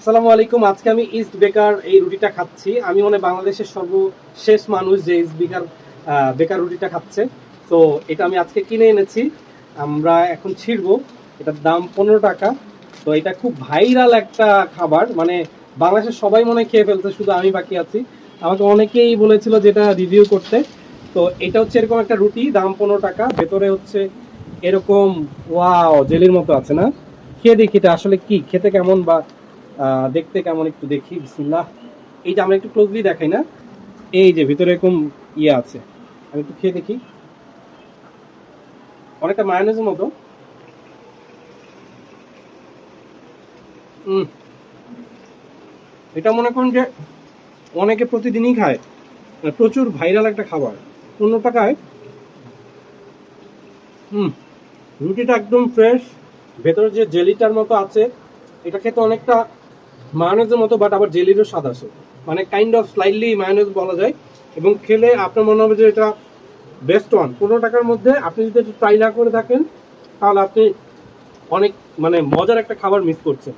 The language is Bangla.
আসসালামু আলাইকুম। আজকে আমি ইস্ট বেকার এই রুটিটা খাচ্ছি। আমি মনে বাংলাদেশের সর্বশেষ মানুষ যে ইস্ট বেকার বেকার রুটিটা খাচ্ছে। তো এটা আমি আজকে কিনে এনেছি। আমরা এখন ছিড়বো। এটার দাম পনেরো টাকা। তো এটা খুব ভাইরাল একটা খাবার। মানে বাংলাদেশের সবাই মনে খেয়ে ফেলছে, শুধু আমি বাকি আছি। আমাকে অনেকেই বলেছিল যেটা রিভিউ করতে। তো এটা হচ্ছে এরকম একটা রুটি, দাম পনেরো টাকা। ভেতরে হচ্ছে এরকম ওয়াও জেলির মতো আছে না? খেয়ে দেখি এটা আসলে কি, খেতে কেমন বা দেখতে কেমন একটু দেখি, বিসমিল্লাহ। এই যে আমরা একটু ক্লোজলি দেখাই না, এই যে ভিতরে এরকম ইয়ে আছে, আমি একটু খেয়ে দেখি। অনেকটা মায়োনেজের মতো। এটা মনে করুন যে অনেকে প্রতিদিনই খায় মানে প্রচুর ভাইরাল একটা খাবার। পনেরো টাকায় হুম রুটিটা একদম ফ্রেশ ভেতরে যে জেলিটার মতো আছে, এটা খেতে অনেকটা মায়োনেজের মতো বাট আবার জেলিরও স্বাদ আসে মানে কাইন্ড অফ স্লাইটলি মায়োনেজ বলা যায়। এবং খেলে আপনার মনে হবে যে এটা বেস্ট ওয়ান পনেরো টাকার মধ্যে আপনি যদি একটু ট্রাই না করে থাকেন, তাহলে আপনি অনেক মানে মজার একটা খাবার মিস করছেন।